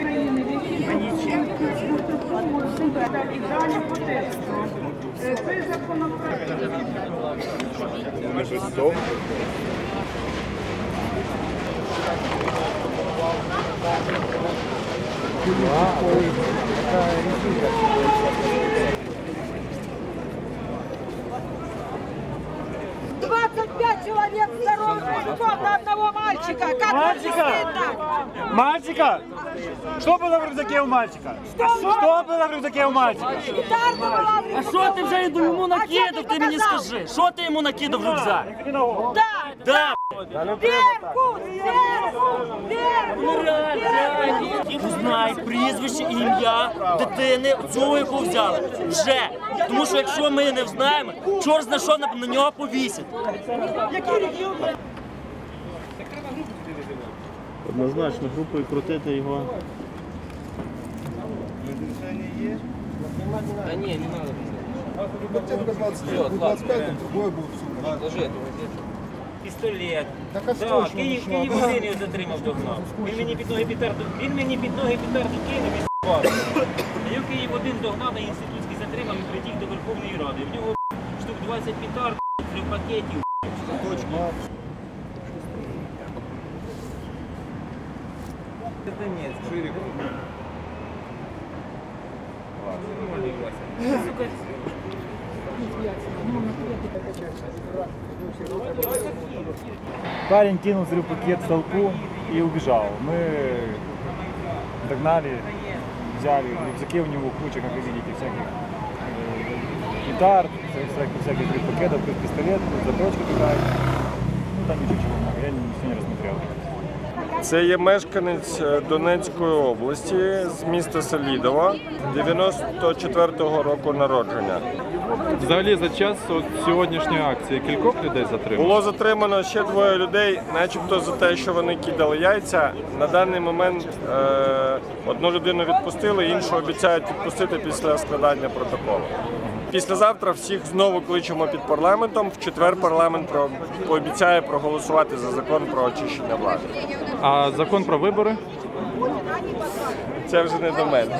необхідності розширення України, в якій структуру та і далі по тексту. Е, Цей законопроект человек здоровых мужиков на одного мальчика. Как вам не Мальчика? стыдно? Мальчика? Что было в рюкзаке у мальчика? Что было в рюкзаке у мальчика? Гитарка была в А що ти вже йому А що накидав? ти Ти мені показав? скажи. Що ти йому накидав в рюкзак? Да, Да, Беркут, Беркут, ну реально, Беркут. реально. Узнай прізвище, ім'я дитини, цього яку взяли. Вже. Тому що якщо ми не знаємо, чорт зна що на, на нього повісять. Однозначно групою крутити його. Пістолет. Да, Київ, Київ один його затримав догнав. Він мені під ноги петарду, він мені під ноги петарду кинув і с***вав. А його Київ один догнав на інститутський затримав і притіг до Верховної Ради. В нього штук 20 петард, трьох пакетів. Парень кинул пакет в толпу и убежал. Мы догнали, взяли, в рюкзаке у него куча, как вы видите, всяких э, гитар, всяких, всяких пакетов, пистолет, заточка такая. Ну там еще чего много, я не, все не рассмотрел. Це є мешканець е, Донецької області з міста Селідова, 94-го року народження. Взагалі за час от сьогоднішньої акції кількох людей затримали? Було затримано ще двоє людей, начебто за те, що вони кидали яйця. На даний момент е, одну людину відпустили, іншу обіцяють відпустити після складання протоколу. Післязавтра всіх знову кличемо під парламентом. В четвер парламент про- пообіцяє проголосувати за закон про очищення влади. А закон про вибори? Це вже не до мене.